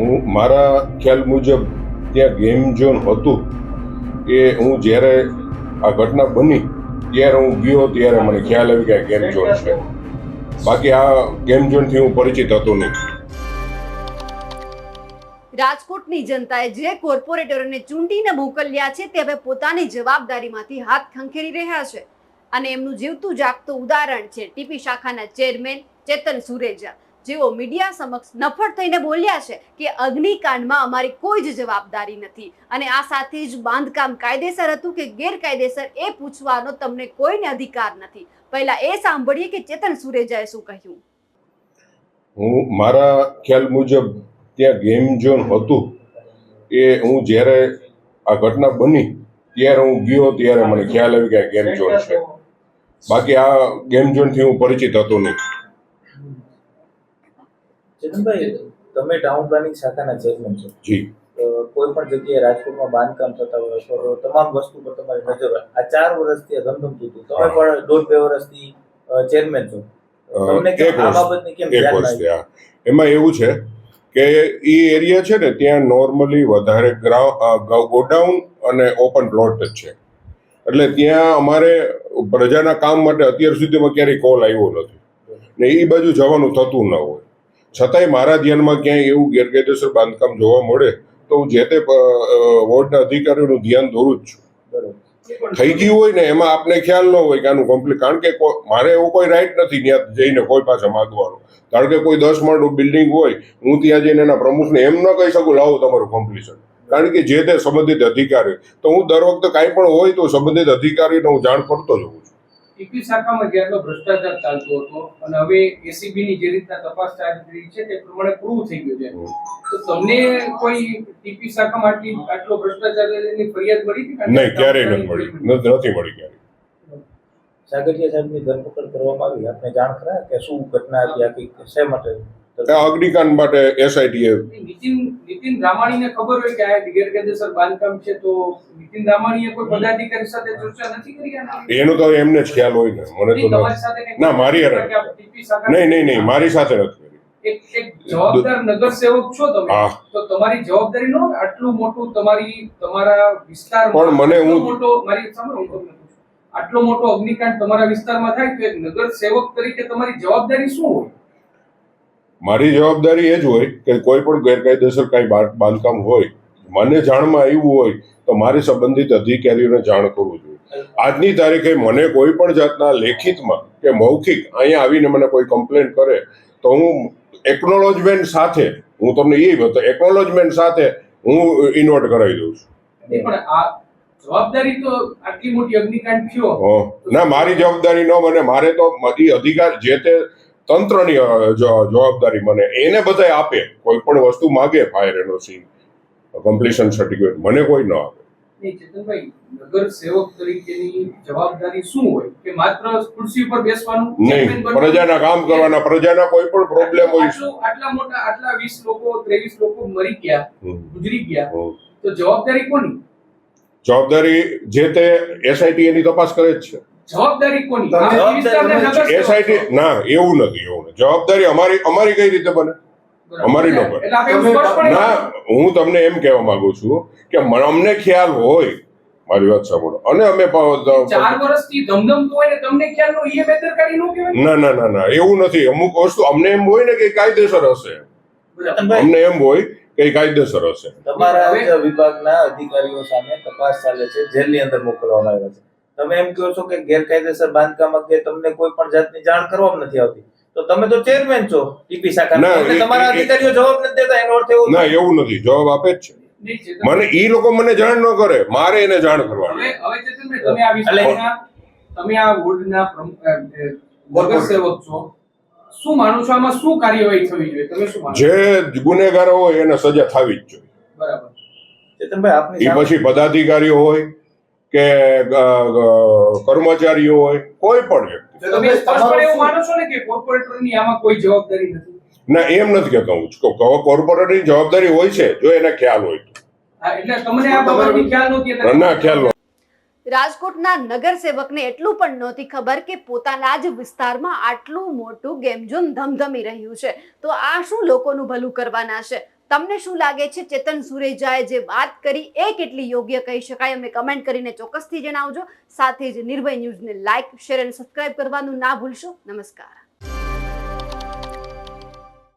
હું મારા ખ્યાલ મુજબ ત્યાં ગેમ ઝોન હતું એ હું જ્યારે આ ઘટના બની, ત્યારે હું ગયો ત્યારે મને ખ્યાલ આવી આ ગેમ ઝોન છે. બાકી આ ગેમ ઝોનથી હું પરિચિત હતો નહીં રાજકોટની જનતાએ જે કોર્પોરેટરોને ચૂંટીને મોકલ્યા છે તે હવે પોતાની જવાબદારીમાંથી હાથ ખંખેરી રહ્યા છે. અને એમનું જીવતું જાગતું ઉદાહરણ છે. ટીપી શાખાના ચેરમેન ચેતન સુરેજા. જેઓ મીડિયા સમક્ષ નફળ થઈને બોલ્યા છે કે અગ્નિકાંડમાં અમારી કોઈ જ જવાબદારી નથી. અને આ સાથે જ બાંધકામ કાયદેસર હતું કે ગેરકાયદેસર એ પૂછવાનો તમને કોઈને અધિકાર નથી. પહેલા એ સાંભળીએ કે ચેતન સુરેજાએ શું કહ્યું? હું, મારા ખ્યાલ મુજબ, ત્યાં ગેમ ઝોન હતું. એ હું જ્યારે આ ઘટના બની, ત્યારે હું ગયો ત્યારે મને ખ્યાલ આવી આ ગેમ ઝોન છે. બાકી આ ગેમ ઝોનથી હું પરિચિત હતો નહીં. ચેતનભાઈ તમે ટાઉન પ્લાનિંગ શાખાના ચેરમેન છો. જી. કોઈ પણ જગ્યાએ રાજકોટમાં બાંધકામ થતા હોય તો તમામ વસ્તુ પર તમારી નજર આ ચાર વર્ષથી ધમધમતું હતું તમે પણ દોઢ બે વર્ષથી ચેરમેન છો. એમાં એવું છે કે એ એરિયા છે ને ત્યાં નોર્મલી વધારે ગોડાઉન અને ઓપન પ્લોટ જ છે. એટલે ત્યાં અમારે પ્રજાના કામ માટે અત્યાર સુધીમાં ક્યારેય કોલ આવ્યો નથી. ને એ બાજુ જવાનું થતું ન હોય. છતાંય મારા ધ્યાનમાં ક્યાંય એવું ગેરકાયદેસર બાંધકામ જોવા મળે તો હું જે તે વોર્ડના અધિકારીઓનું ધ્યાન દોરું જ છું. થઈ ગયું હોય ને એમાં આપને ખ્યાલ ન હોય કે આનું કમ્પ્લીટ કારણ કે મારે એવું કોઈ રાઈટ નથી ત્યાં જઈને કોઈ પાસે માગવાનો. કારણ કે કોઈ દસ માળનું બિલ્ડિંગ હોય હું ત્યાં જઈને એના પ્રમુખને એમ ન કહી શકું લાવો તમારું કમ્પ્લીશન કારણ કે જે તે સંબંધિત અધિકારી તો હું દર વખતે કાંઈ પણ હોય તો સંબંધિત અધિકારીને હું જાણ કરતો જ હોઉં છું. ટીપી શાખામાં જેટલો ભ્રષ્ટાચાર ચાલતો હતો અને હવે એસીબી ની જે રીતના તપાસ ચાલી રહી છે તે પ્રમાણે પ્રૂવ થઈ ગયું છે. તો તમને કોઈ ટીપી શાખામાં આટલી આટલો ભ્રષ્ટાચારની ફરિયાદ મળી હતી? નહીં ક્યારેય નથી મળી. નથી નથી મળી ક્યારેય. સાગરિયા સાહેબની ધરપકડ કરવામાં આવી. આપને જાણ ખરા કે શું ઘટના હતી? આખી શા માટે? આ અગ્નિકાંડ માટે એસઆઈટીએ નીતિન નીતિન રામાણીને ખબર હોય કે આ ગેરકાયદેસર બાંધકામ છે તો નીતિન રામાણીએ કોઈ પદાધિકારી સાથે ચર્ચા નથી કરી એનો તો એમને જ ખ્યાલ હોય ને મને તો ના, મારી નહીં નહીં નહીં મારી સાથે નથી એક એક જવાબદાર નગરસેવક છો તમે તો તમારી જવાબદારી નો આટલું મોટું તમારી તમારા વિસ્તારમાં પણ મને હું- મોટો મારી સાંભળો. આટલો મોટો અગ્નિકાંડ તમારા વિસ્તારમાં થાય તો એક નગરસેવક તરીકે તમારી જવાબદારી શું હોય? મારી જવાબદારી એ જ હોય કે કોઈ પણ ગેરકાયદેસર કાંઈ બાંધકામ હોય મને જાણમાં આવ્યું હોય તો મારે સંબંધિત અધિકારીઓને જાણ કરવું જોઈએ. આજની તારીખે મને કોઈ પણ જાતના લેખિતમાં કે મૌખિક અહીંયા આવીને મને કોઈ કમ્પ્લેન કરે તો હું એકનોલોજમેન્ટ સાથે હું તમને એ બતા એકનોલોજમેન્ટ સાથે હું ઇન્વર્ટ કરાવી દઉં છું. જવાબદારી તો આટલી મોટી અગ્નિકાંડ થયો. ના મારી જવાબદારી ન મને મારે તો અધિકાર જે તે તંત્રની જવાબદારી મને એને બધાય આપે. કોઈ પણ વસ્તુ માગે ફાયર એનઓસી કમ્પ્લીશન સર્ટિફિકેટ મને કોઈ ન આપે. નહીં ચેતનભાઈ નગરસેવક તરીકેની જવાબદારી શું હોય? કે માત્ર ખુરશી ઉપર બેસવાનું નહીં પ્રજાના કામ કરવાના પ્રજાના કોઈ પણ પ્રોબ્લેમ હોય. આટલું- આટલા મોટા આટલા વીસ લોકો ત્રેવીસ લોકો મરી ગયા ગુજરી ગયા. તો જવાબદારી કોની? જવાબદારી જે તે એસઆઈટી એની તપાસ કરે જ છે. જવાબદારી કોની? એસઆઈટી ના એવું નથી એવું નથી. જવાબદારી અમારી અમારી કઈ રીતે બને? અમારી ન બને. ના હું તમને એમ કહેવા માંગુ છું કે અમને ખ્યાલ હોય મારી વાત સાંભળો. અને અમે પ- ચાર વર્ષથી ધમધમતું હોય ને તમને ખ્યાલ નો એ બેદરકારી નો કહેવાય? ના ના ના ના એવું નથી. અમુક વસ્તુ અમને એમ હોય ને કે કાયદેસર હશે. અમને એમ હોય કે કાયદેસર હશે. તમારા વિભાગના અધિકારીઓ સામે તપાસ ચાલે છે જેલની અંદર મોકલવામાં આવ્યા છે. તમે એમ કહો છો કે ગેરકાયદેસર બાંધકામ અંગે તમને કોઈ પણ જાતની જાણ કરવામાં નથી આવતી. તો તમે તો ચેરમેન છો ઈપી શાખા ના, તમારા અધિકારીઓ જવાબ નથી દેતા એનો અર્થ એવું ના એવું નથી જવાબ આપે જ છે. મને ઈ લોકો મને જાણ ન કરે મારે એને જાણ કરવાની. હવે હવે ચેતનભાઈ તમે આ વિસ્તારના તમે આ વોર્ડના પ્રમુખ અ, છો. શું માનો છો? આમાં શું કાર્યવાહી થવી જોઈએ? તમે શું માનો જે ગુનેગારો હોય એને સજા થવી જ જોઈએ. બરાબર. ચેતનભાઈ આપની એ પછી પદાધિકારીઓ હોય કે કર્મચારીઓ હોય કોઈ પણ વ્યક્તિ. તમે સ્પષ્ટપણે એવું માનો છો ને કે કોર્પોરેટરની આમાં કોઈ જવાબદારી નથી? ના એમ નથી કહેતો હું. કો- કોર્પોરેટની જવાબદારી હોય છે જો એને ખ્યાલ હોય તો. હા, એટલે તમને આ બાબતની ખ્યાલ નહોતી એટલે ના ખ્યાલ રાજકોટના નગરસેવકને એટલું પણ નહોતી ખબર કે પોતાના જ વિસ્તારમાં આટલું મોટું ગેમઝોન ધમધમી રહ્યું છે. તો આ શું લોકોનું ભલું કરવાના છે? તમને શું લાગે છે? ચેતન સુરેજાએ જે વાત કરી એ કેટલી યોગ્ય કહી શકાય? અમે કમેન્ટ કરીને ચોક્કસથી જણાવજો. સાથે જ નિર્ભય ન્યૂઝને લાઇક શેર અને સબસ્ક્રાઇબ કરવાનું ના ભૂલશો. નમસ્કાર.